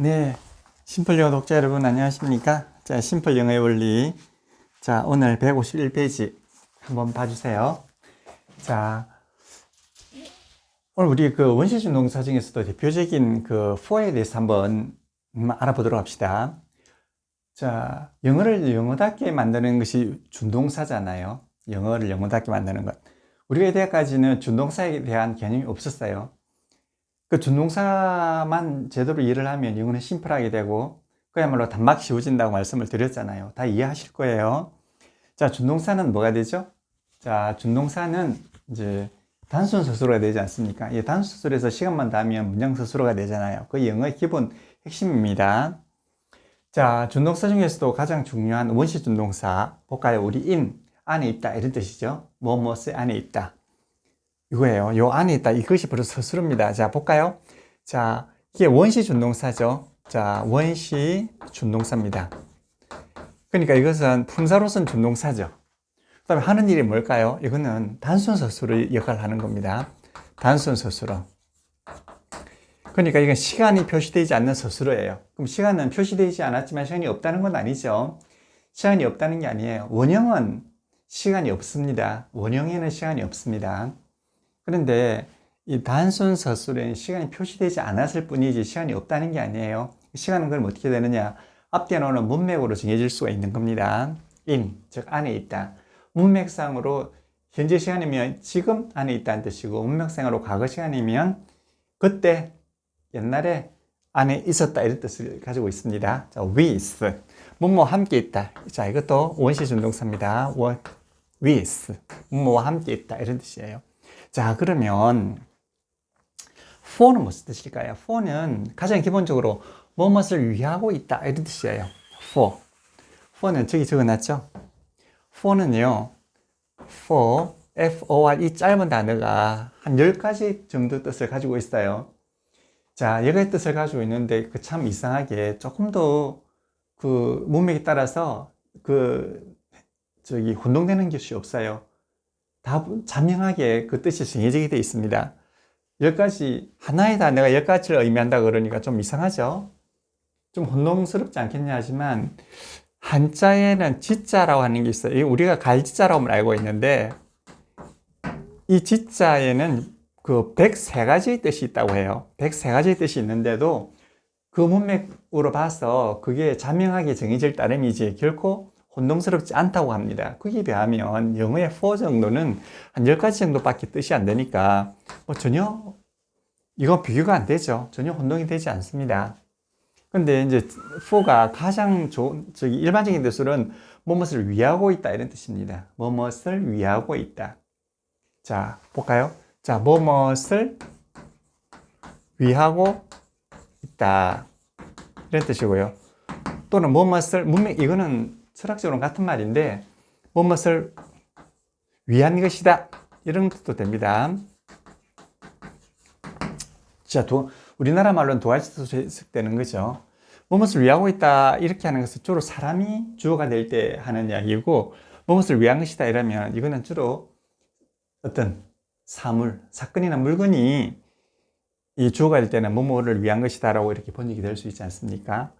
네, 심플 영어 독자 여러분 안녕하십니까? 자, 심플 영어의 원리. 자, 오늘 151페이지 한번 봐주세요. 자, 오늘 우리 그 원시준 동사 중에서도 대표적인 그 for에 대해서 한번 음, 알아보도록 합시다. 자, 영어를 영어답게 만드는 것이 준동사잖아요. 영어를 영어답게 만드는 것. 우리가 이때까지는 준동사에 대한 개념이 없었어요. 그 준동사만 제대로 이해를 하면 영어는 심플하게 되고 그야말로 단박 쉬워진다고 말씀을 드렸잖아요. 다 이해하실 거예요. 자, 준동사는 뭐가 되죠? 자, 준동사는 이제 단순 서술어가 되지 않습니까? 이 단순 서술에서 시간만 닿으면 문장 서술어가 되잖아요. 그 영어의 기본 핵심입니다. 자, 준동사 중에서도 가장 중요한 원시 준동사 볼까요? 우리 in 안에 있다 이런 뜻이죠. 뭐뭐의 안에 있다. 이거예요. 요 안에 있다. 이것이 바로 서술입니다. 자, 볼까요? 자, 이게 원시 준동사죠. 자, 원시 준동사입니다. 그러니까 이것은 품사로서는 준동사죠. 그 다음에 하는 일이 뭘까요? 이거는 단순 서술의 역할을 하는 겁니다. 단순 서술어. 그러니까 이건 시간이 표시되지 않는 서술어예요. 그럼 시간은 표시되지 않았지만 시간이 없다는 건 아니죠. 시간이 없다는 게 아니에요. 원형은 시간이 없습니다. 원형에는 시간이 없습니다. 그런데 이 단순 서술에는 시간이 표시되지 않았을 뿐이지 시간이 없다는 게 아니에요. 시간은 그럼 어떻게 되느냐? 앞뒤에 나오는 문맥으로 정해질 수가 있는 겁니다. in, 즉 안에 있다. 문맥상으로 현재 시간이면 지금 안에 있다는 뜻이고 문맥상으로 과거 시간이면 그때 옛날에 안에 있었다 이런 뜻을 가지고 있습니다. 자, with 뭐뭐 함께 있다. 자, 이것도 원시 준동사입니다. with 뭐와 함께 있다 이런 뜻이에요. 자, 그러면 for는 무슨 뜻일까요? for는 가장 기본적으로 무엇을 위하고 있다 이런 뜻이에요. for. for는 저기 적어놨죠? for는요. for, for 이 짧은 단어가 한 10가지 정도 뜻을 가지고 있어요. 자, 여가의 뜻을 가지고 있는데 그 참 이상하게 조금 더 그 문맥에 따라서 그 저기 혼동되는 것이 없어요. 다 자명하게 그 뜻이 정해지게 되어 있습니다. 열 가지, 하나의 단어가 열 가지를 의미한다 그러니까 좀 이상하죠? 좀 혼동스럽지 않겠냐 하지만, 한자에는 지자라고 하는 게 있어요. 우리가 갈지자라고 알고 있는데, 이 지자에는 그 103가지의 뜻이 있다고 해요. 103가지의 뜻이 있는데도 그 문맥으로 봐서 그게 자명하게 정해질 따름이지 결코 혼동스럽지 않다고 합니다. 그에 비하면 영어의 for 정도는 한 10가지 정도밖에 뜻이 안 되니까 뭐 전혀 이거 비교가 안 되죠. 전혀 혼동이 되지 않습니다. 근데 이제 for가 가장 좋은 저기 일반적인 뜻으로는 뭐뭇을 위하고 있다 이런 뜻입니다. 뭐뭇을 위하고 있다. 자, 볼까요? 자, 뭐뭇을 위하고 있다. 이런 뜻이고요. 또는 뭐뭇을 문맥 이거는 철학적으로는 같은 말인데 무엇을 위한 것이다 이런 뜻도 됩니다. 자, 도, 우리나라 말로는 해석되는 거죠. 무엇을 위하고 있다 이렇게 하는 것은 주로 사람이 주어가 될 때 하는 이야기고 무엇을 위한 것이다 이러면 이거는 주로 어떤 사물, 사건이나 물건이 이 주어가 될 때는 뭐뭐를 위한 것이다 라고 이렇게 번역이 될 수 있지 않습니까?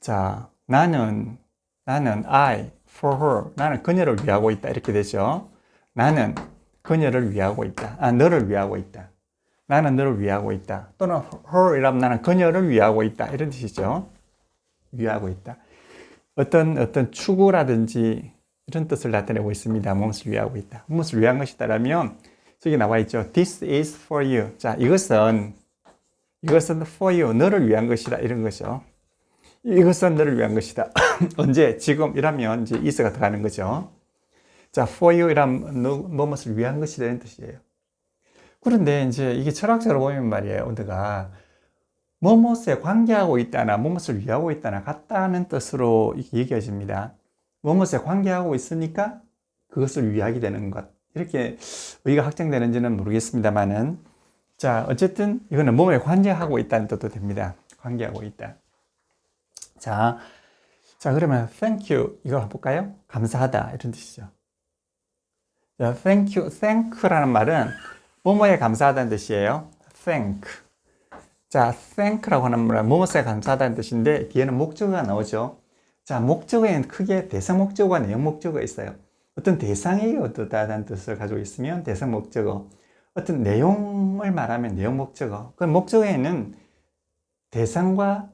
자, 나는 나는 I for her. 나는 그녀를 위하고 있다. 이렇게 되죠. 나는 그녀를 위하고 있다. 아, 너를 위하고 있다. 나는 너를 위하고 있다. 또는 her이라면 나는 그녀를 위하고 있다. 이런 뜻이죠. 위하고 있다. 어떤, 어떤 추구라든지 이런 뜻을 나타내고 있습니다. 무엇을 위하고 있다. 무엇을 위한 것이다라면 저기 나와 있죠. This is for you. 자, 이것은, 이것은 for you. 너를 위한 것이다. 이런 거죠. 이것은 너를 위한 것이다. 언제? 지금 이라면 이제 is가 들어가는 거죠. 자, for you 이란 무엇을 위한 것이라는 뜻이에요. 그런데 이제 이게 철학적으로 보면 말이에요. 우리가 무엇에 관계하고 있다나 무엇을 위하고 있다나 같다는 뜻으로 얘기해집니다. 무엇에 관계하고 있으니까 그것을 위하게 되는 것. 이렇게 의의가 확정되는지는 모르겠습니다만은 자, 어쨌든 이거는 몸에 관계하고 있다는 뜻도 됩니다. 관계하고 있다. 자, 자, 그러면 thank you 이걸 볼까요? 감사하다 이런 뜻이죠. 자, thank you, thank라는 말은 뭐뭐에 감사하다는 뜻이에요. thank. 자, thank라고 하는 말은 무엇에 감사하다는 뜻인데 뒤에는 목적어가 나오죠. 자, 목적어에는 크게 대상 목적어와 내용 목적어가 있어요. 어떤 대상이 어떠다는 뜻을 가지고 있으면 대상 목적어, 어떤 내용을 말하면 내용 목적어. 그 목적어에는 대상과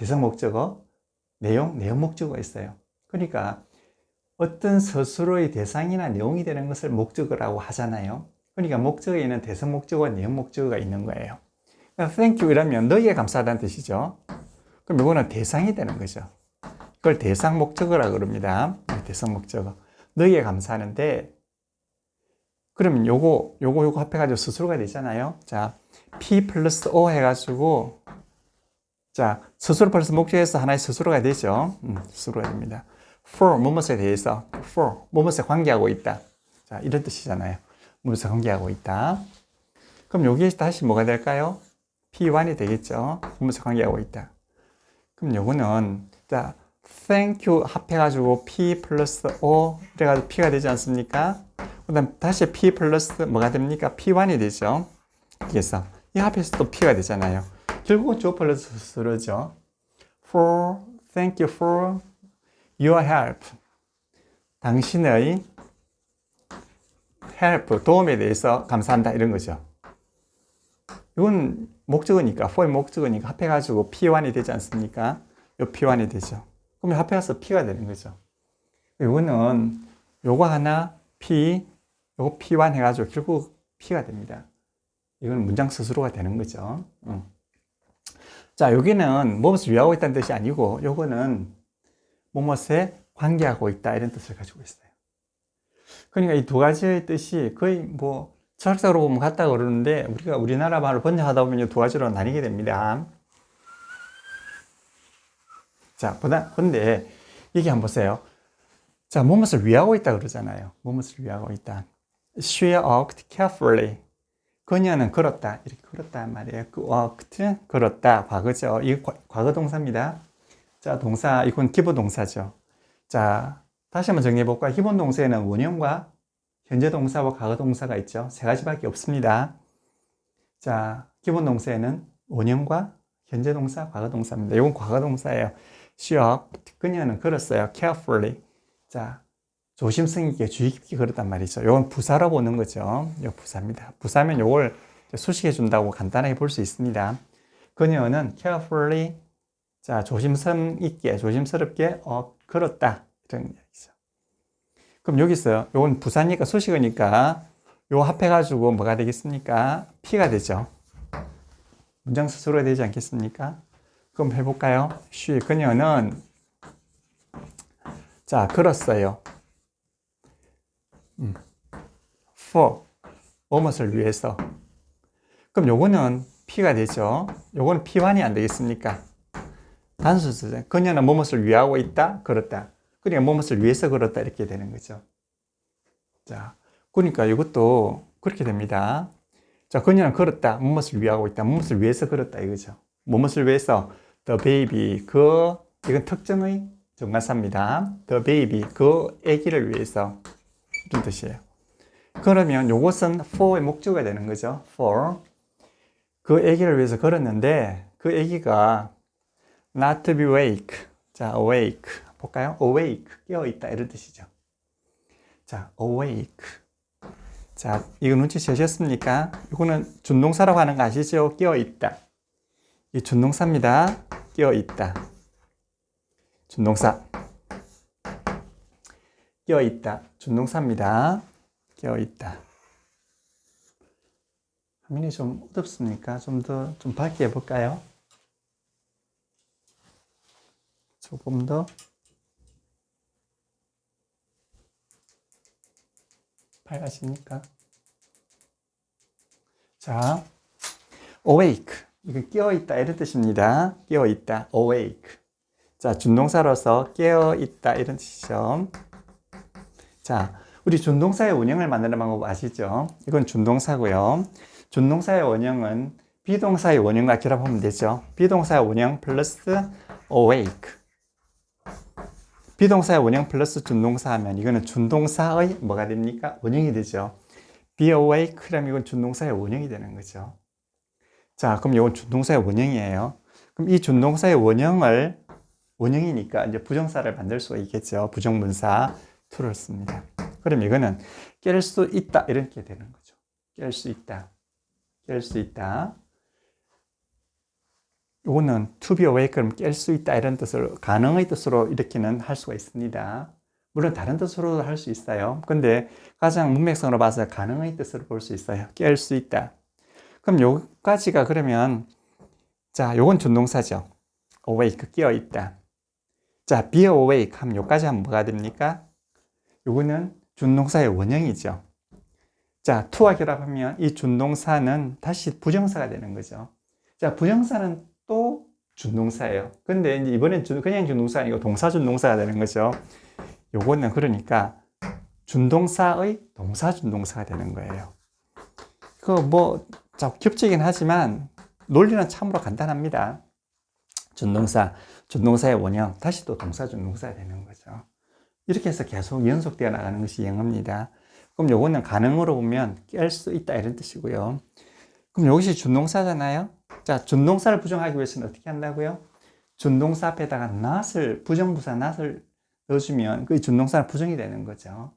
대상 목적어, 내용, 내용 목적어가 있어요. 그러니까 어떤 스스로의 대상이나 내용이 되는 것을 목적어라고 하잖아요. 그러니까 목적어에는 대상 목적어와 내용 목적어가 있는 거예요. 그러니까 thank you 이라면 너희에 감사하다는 뜻이죠. 그럼 이거는 대상이 되는 거죠. 그걸 대상 목적어라 그럽니다. 대상 목적어. 너희에 감사하는데 그러면 요거 요거 요거 합해 가지고 스스로가 되잖아요. 자, P 플러스 O 해 가지고 자 스스로 플러스 목적에서 하나의 스스로가 되죠. 음, 스스로가 됩니다. For 무엇에 대해서 for 무엇에 관계하고 있다. 자 이런 뜻이잖아요. 무엇에 관계하고 있다. 그럼 여기에 다시 뭐가 될까요? P1이 되겠죠. 무엇에 관계하고 있다. 그럼 요거는 자 thank you 합해가지고 P 플러스 O 그래가지고 P가 되지 않습니까? 그 다음 다시 P 플러스 뭐가 됩니까? P1이 되죠. 그래서 이 합해서 또 P가 되잖아요. 결국은 조 플러스 스로죠. For, thank you for your help. 당신의 help, 도움에 대해서 감사한다 이런 거죠. 이건 목적어니까, for 목적어니까 합해가지고 P1이 되지 않습니까? 요 P1이 되죠. 그러면 합해서 P가 되는 거죠. 이거는 요거 하나 P, 요거 P1 해가지고 결국 P가 됩니다. 이건 문장 스스로가 되는 거죠. 응. 자, 여기는 무엇을 위하고 있다는 뜻이 아니고 요거는 무엇에 관계하고 있다 이런 뜻을 가지고 있어요. 그러니까 이 두 가지의 뜻이 거의 뭐 철학적으로 보면 같다 그러는데 우리가 우리나라 말을 번역하다 보면 두 가지로 나뉘게 됩니다. 자, 보다, 근데 이게 한번 보세요. 자, 무엇을 위하고 있다 그러잖아요. 무엇을 위하고 있다. She walked carefully. 그녀는 걸었다. 이렇게 걸었단 말이에요. 그 walked, 걸었다. 과거죠. 이 과거 동사입니다. 자, 동사, 이건 기본 동사죠. 자, 다시 한번 정리해 볼까요? 기본 동사에는 원형과 현재 동사와 과거 동사가 있죠. 세 가지밖에 없습니다. 자, 기본 동사에는 원형과 현재 동사, 과거 동사입니다. 이건 과거 동사예요. She walked. 그녀는 걸었어요. carefully. 자, 조심성 있게 주의 깊게 걸었단 말이죠. 이건 부사로 보는 거죠. 이 부사입니다. 부사면 이걸 수식해 준다고 간단하게 볼 수 있습니다. 그녀는 carefully 자 조심성 있게 조심스럽게 어, 걸었다 이런 이야기죠. 그럼 여기서 이건 부사니까 수식어니까 요 합해가지고 뭐가 되겠습니까? P가 되죠. 문장 스스로가 되지 않겠습니까? 그럼 해볼까요? she 그녀는 자 걸었어요. 음. for 무엇을 위해서 그럼 요거는 P가 되죠. 요거는 P1이 안 되겠습니까? 단수죠. 그녀는 무엇을 위하고 있다? 걸었다. 그러니까 무엇을 위해서 걸었다 이렇게 되는 거죠. 자, 그러니까 이것도 그렇게 됩니다. 자, 그녀는 걸었다. 무엇을 위하고 있다. 무엇을 위해서 걸었다 이거죠. 무엇을 위해서 the baby 그 이건 특정의 정관사입니다. the baby 그 아기를 위해서 이런 뜻이에요. 그러면 이것은 for의 목적어가 되는 거죠. for. 그 아기를 위해서 걸었는데 그 아기가 not to be awake. 자, awake. 볼까요? awake. 깨어있다. 이런 뜻이죠. 자, awake. 자, 이거 눈치채셨습니까? 이거는 준동사라고 하는 거 아시죠? 깨어있다. 이 준동사입니다. 깨어있다. 준동사. 깨어있다. 준동사입니다. 깨어있다. 화면이 좀 어둡습니까? 좀 더, 좀 밝게 해볼까요? 조금 더 밝아집니까? 자, awake. 이건 깨어있다. 이런 뜻입니다. 깨어있다. awake. 자, 준동사로서 깨어있다. 이런 뜻이죠. 자, 우리 준동사의 원형을 만드는 방법 아시죠? 이건 준동사고요. 준동사의 원형은 비동사의 원형과 결합하면 되죠. 비동사의 원형 플러스 awake. 비동사의 원형 플러스 준동사 하면 이거는 준동사의 뭐가 됩니까? 원형이 되죠. be awake 그러면 이건 준동사의 원형이 되는 거죠. 자, 그럼 이건 준동사의 원형이에요. 그럼 이 준동사의 원형을 원형이니까 이제 부정사를 만들 수가 있겠죠. 부정문사 to를 씁니다. 그럼 이거는 깰 수 있다 이렇게 되는 거죠. 깰 수 있다. 깰 수 있다. 요거는 to be awake 그럼 깰 수 있다 이런 뜻으로 가능의 뜻으로 이렇게는 할 수가 있습니다. 물론 다른 뜻으로도 할 수 있어요. 근데 가장 문맥성으로 봐서 가능의 뜻으로 볼 수 있어요. 깰 수 있다. 그럼 요까지가 그러면 자, 요건 준동사죠. awake 깨어 있다. 자, be awake 하면 요까지 하면 뭐가 됩니까? 요거는 준동사의 원형이죠. 자, to와 결합하면 이 준동사는 다시 부정사가 되는 거죠. 자, 부정사는 또 준동사예요. 근데 이제 이번엔 준, 그냥 준동사 아니고 동사 준동사가 되는 거죠. 요거는 그러니까 준동사의 동사 준동사가 되는 거예요. 그 뭐, 자, 겹치긴 하지만 논리는 참으로 간단합니다. 준동사, 준동사의 원형, 다시 또 동사 준동사가 되는 거죠. 이렇게 해서 계속 연속되어 나가는 것이 영어입니다. 그럼 요거는 가능으로 보면 깰 수 있다 이런 뜻이고요. 그럼 이것이 준동사잖아요. 자, 준동사를 부정하기 위해서는 어떻게 한다고요? 준동사 앞에다가 not을 부정부사 not을 넣어주면 그 준동사는 부정이 되는 거죠.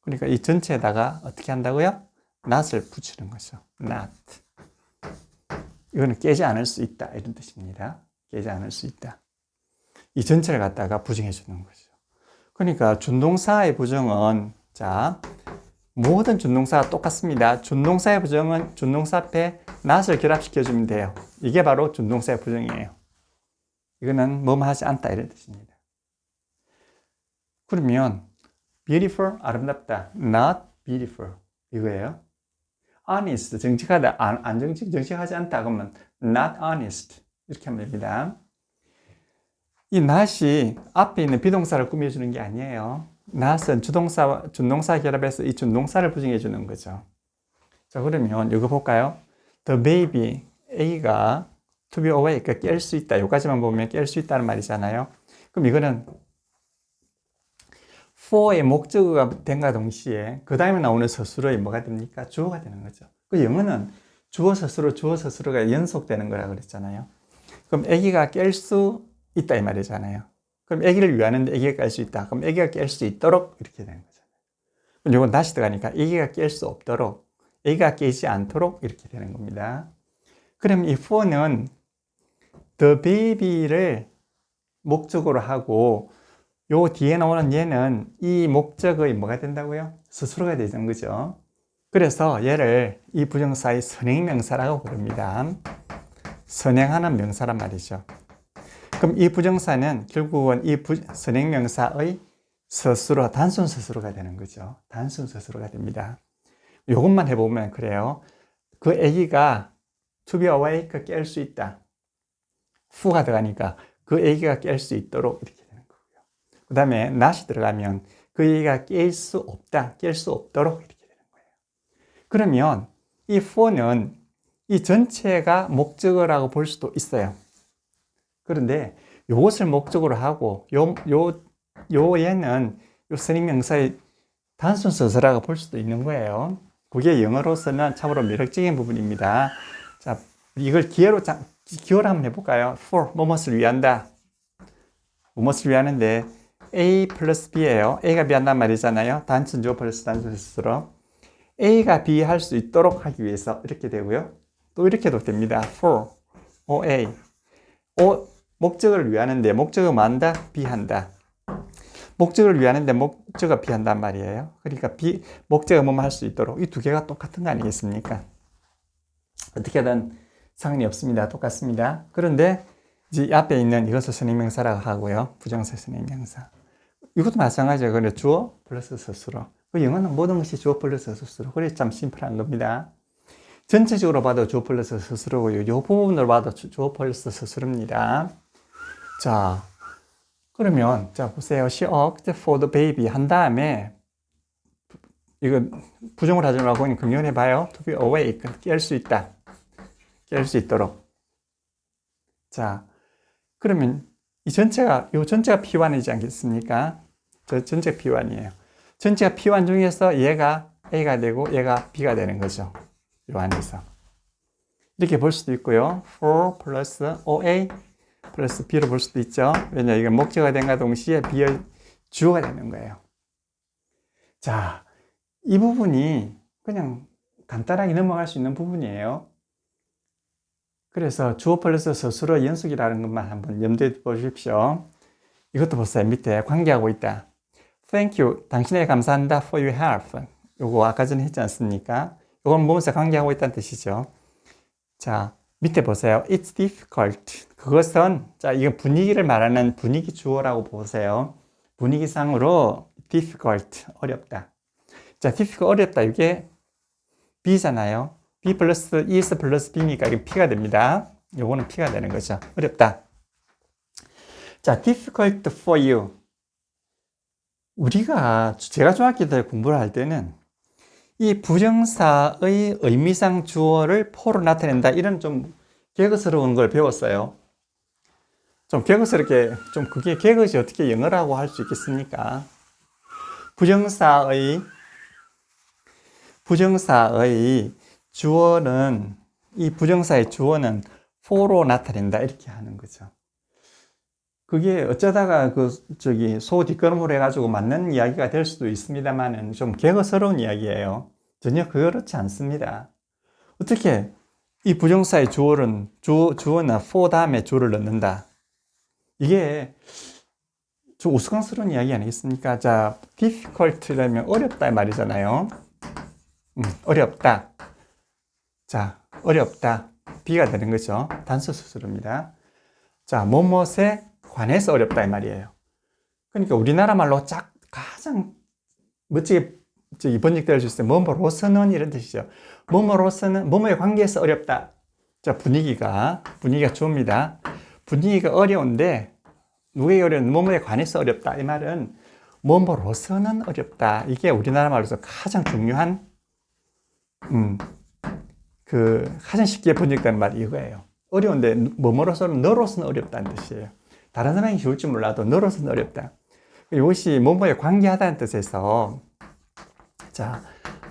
그러니까 이 전체에다가 어떻게 한다고요? not을 붙이는 거죠. not. 이거는 깨지 않을 수 있다 이런 뜻입니다. 깨지 않을 수 있다. 이 전체를 갖다가 부정해 주는 거죠. 그러니까 준동사의 부정은 자 모든 준동사가 똑같습니다. 준동사의 부정은 준동사 앞에 not을 결합시켜 주면 돼요. 이게 바로 준동사의 부정이에요. 이거는 뭐뭐 하지 않다 이런 뜻입니다. 그러면 beautiful 아름답다 not beautiful 이거예요. honest 정직하다 안, 안 정직 정직하지 않다 그러면 not honest 이렇게 하면 됩니다. 이 not이 앞에 있는 비동사를 꾸며주는 게 아니에요. not은 주동사와 준동사 결합해서 이 준동사를 부정해 주는 거죠. 자 그러면 이거 볼까요? The baby A가 to be awake 깰수 있다. 여기까지만 보면 깰 수 있다는 말이잖아요. 그럼 이거는 for의 목적어가 된과 동시에 그 다음에 나오는 서술어의 뭐가 됩니까? 주어가 되는 거죠. 그 영어는 주어 서술어 주어 서술어가 연속되는 거라 그랬잖아요. 그럼 아기가 깰 수 있다 이 말이잖아요. 그럼 아기를 위하는데 아기가 깰 수 있다. 그럼 아기가 깰 수 있도록 이렇게 되는 거잖아요. 이건 다시 들어가니까 아기가 깰 수 없도록 아기가 깨지 않도록 이렇게 되는 겁니다. 그럼 이 for는 the baby를 목적으로 하고 요 뒤에 나오는 얘는 이 목적의 뭐가 된다고요? 스스로가 되는 거죠. 그래서 얘를 이 부정사의 선행명사라고 부릅니다. 선행하는 명사란 말이죠. 그럼 이 부정사는 결국은 이 부, 선행명사의 스스로, 단순 스스로가 되는 거죠. 단순 스스로가 됩니다. 요것만 해보면 그래요. 그 아기가 to be awake 깰 수 있다. 후가 들어가니까 그 아기가 깰 수 있도록 이렇게 되는 거고요. 그 다음에 not이 들어가면 그 아기가 깰 수 없다, 깰 수 없도록 이렇게 되는 거예요. 그러면 이 for는 이 전체가 목적어라고 볼 수도 있어요. 그런데 이것을 목적으로 하고 요, 요, 요 얘는 요 선임 명사의 단순 서서라고 볼 수도 있는 거예요. 그게 영어로서는 참으로 매력적인 부분입니다. 자, 이걸 기회로 기호를 한번 해볼까요? for 무엇을 위한다. 무엇을 위하는데 A 플러스 B예요. A가 B한단 말이잖아요. 단순 주어 플러스 단순 스스로. A가 B 할 수 있도록 하기 위해서 이렇게 되고요. 또 이렇게도 됩니다. for OA. O 목적을 위하는데 목적을 만다 비한다. 목적을 위하는데 목적을 비한단 말이에요. 그러니까 비 목적을 뭐할 수 있도록 이 두 개가 똑같은 거 아니겠습니까? 어떻게든 상관이 없습니다. 똑같습니다. 그런데 이제 앞에 있는 이것을 선행명사라고 하고요. 부정사 선행명사. 이것도 마찬가지예요. 그래 주어 플러스 스스로. 그 영어는 모든 것이 주어 플러스 스스로. 그래 참 심플한 겁니다. 전체적으로 봐도 주어 플러스 스스로고요. 이 부분으로 봐도 주어 플러스 스스로입니다. 자, 그러면 자 보세요. She asked for the baby 한 다음에 이거 부정을 하지 말고 금연해 봐요. To be awake 깰 수 있다. 깰 수 있도록. 자, 그러면 이 전체가 이 전체가 P1이지 않겠습니까? 저 전체 P1이에요. 전체가 P1 중에서 얘가 A가 되고 얘가 B가 되는 거죠. 요 안에서. 이렇게 볼 수도 있고요. for 플러스 OA 플러스 B로 볼 수도 있죠. 왜냐, 이게 목적어가 된과 동시에 B의 주어가 되는 거예요. 자, 이 부분이 그냥 간단하게 넘어갈 수 있는 부분이에요. 그래서 주어 플러스 스스로 연속이라는 것만 한번 염두에 보십시오. 이것도 보세요. 밑에 관계하고 있다. Thank you. 당신에게 감사한다 for your help. 요거 아까 전에 했지 않습니까? 요건 몸에서 관계하고 있다는 뜻이죠. 자, 밑에 보세요. It's difficult. 그것은, 자, 이거 분위기를 말하는 분위기 주어라고 보세요. 분위기상으로 difficult. 어렵다. 자, difficult 어렵다. 이게 B잖아요. B 플러스 ES 플러스 B니까 이게 P가 됩니다. 요거는 P가 되는 거죠. 어렵다. 자, difficult for you. 우리가, 제가 중학교 때 공부를 할 때는 이 부정사의 의미상 주어를 포로 나타낸다. 이런 좀 개그스러운 걸 배웠어요. 좀 개그스럽게, 좀 그게 개그지 어떻게 영어라고 할 수 있겠습니까? 부정사의, 부정사의 주어는, 이 부정사의 주어는 for로 나타낸다. 이렇게 하는 거죠. 그게 어쩌다가 그, 저기, 소 뒷걸음으로 해가지고 맞는 이야기가 될 수도 있습니다만은 좀 개그스러운 이야기예요. 전혀 그렇지 않습니다. 어떻게 이 부정사의 주어는, 주, 주어나 for 다음에 주어를 넣는다. 이게 좀 우스꽝스러운 이야기 아니겠습니까? 자, difficult라면 어렵다 말이잖아요. 음, 어렵다. 자, 어렵다. B가 되는 거죠. 단수 수술입니다. 자, 뭐뭇에 관해서 어렵다 이 말이에요. 그러니까 우리나라 말로 짝 가장 멋지게 저기 번역될 수 있어요. 뭐뭐로서는 이런 뜻이죠. 뭐뭐로서는 뭐뭐에 관계해서 어렵다. 자, 분위기가 분위기가 좋습니다. 분위기가 어려운데 누구에게 어려운 뭐뭐에 관해서 어렵다. 이 말은 뭐뭐로서는 어렵다. 이게 우리나라 말로서 가장 중요한 음, 그 가장 쉽게 번역되는 말이 이거예요. 어려운데 뭐뭐로서는 너로서는 어렵다는 뜻이에요. 다른 사람이 좋을지 몰라도 너로서는 어렵다. 이것이 뭐뭐에 관계하다는 뜻에서 자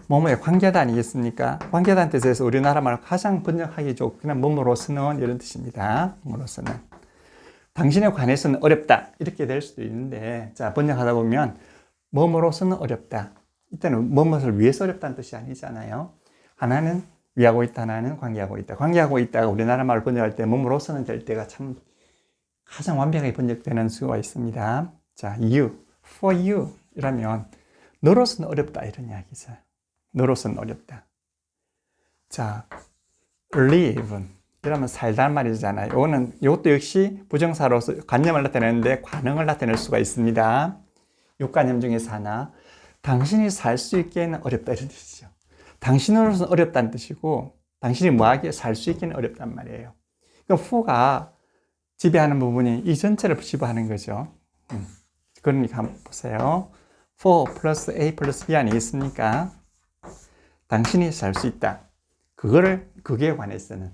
뭐뭐에 관계하다 아니겠습니까? 관계하다는 뜻에서 우리나라 말 가장 번역하기 좋고 그냥 뭐뭐로서는 이런 뜻입니다. 뭐로서는 당신에 관해서는 어렵다 이렇게 될 수도 있는데 자 번역하다 보면 뭐뭐로서는 어렵다. 이때는 뭐뭐를 위해서 어렵다는 뜻이 아니잖아요. 하나는 위하고 있다, 하나는 관계하고 있다. 관계하고 있다가 우리나라 말 번역할 때 뭐뭐로서는 될 때가 참 가장 완벽하게 번역되는 수가 있습니다. 자, you, for you 이라면 너로서는 어렵다 이런 이야기죠. 너로서는 어렵다. 자, live 이러면 살다는 말이잖아요. 이거는 이것도 역시 부정사로서 관념을 나타내는데 관응을 나타낼 수가 있습니다. 육관념 중에서 하나. 당신이 살 수 있기에는 어렵다 이런 뜻이죠. 당신으로서는 어렵다는 뜻이고 당신이 뭐하기에 살 수 있기는 어렵단 말이에요. 그럼 for가 지배하는 부분이 이 전체를 지배하는 거죠. 음. 그러니까 한번 보세요. for 플러스 a 플러스 b 아니겠습니까? 당신이 살 수 있다. 그거를 그게 관해서는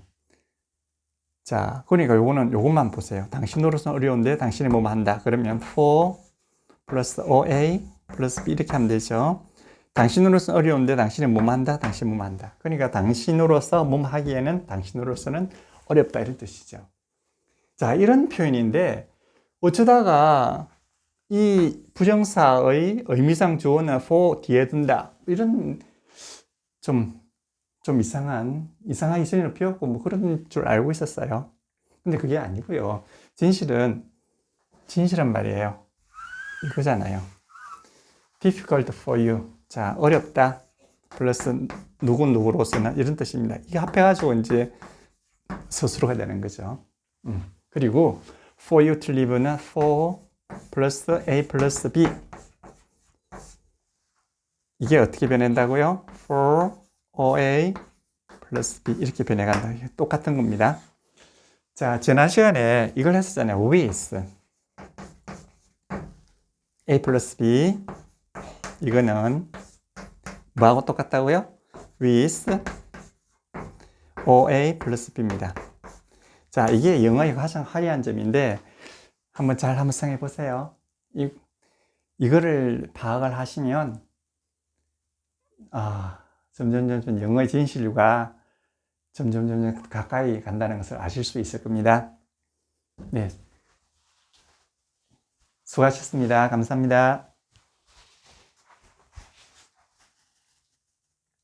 자, 그러니까 요거는 요것만 보세요. 당신으로서는 어려운데 당신이 뭐뭐 한다. 그러면 for 플러스 OA 플러스 B 이렇게 하면 되죠. 당신으로서는 어려운데 당신이 뭐뭐 한다. 당신 뭐뭐 한다. 그러니까 당신으로서 뭐뭐 하기에는 당신으로서는 어렵다 이런 뜻이죠. 자, 이런 표현인데 어쩌다가 이 부정사의 의미상 주어는 for 뒤에 둔다. 이런 좀 좀 이상한, 이상하기 전에 피웠고, 뭐 그런 줄 알고 있었어요. 근데 그게 아니고요. 진실은, 진실한 말이에요. 이거잖아요. difficult for you. 자, 어렵다. 플러스 누구 누구로서는 이런 뜻입니다. 이게 합해가지고 이제 스스로가 되는 거죠. 음. 그리고 for you to live는 for 플러스 a 플러스 b. 이게 어떻게 변한다고요? for OA 플러스 B 이렇게 변해간다. 똑같은 겁니다. 자, 지난 시간에 이걸 했었잖아요. with A 플러스 B 이거는 뭐하고 똑같다고요? with OA 플러스 B입니다. 자, 이게 영어의 가장 화려한 점인데 한번 잘 한번 생각해 보세요. 이, 이거를 파악을 하시면 아, 점점 점점 영어의 진실과 점점 점점 가까이 간다는 것을 아실 수 있을 겁니다. 네. 수고하셨습니다. 감사합니다.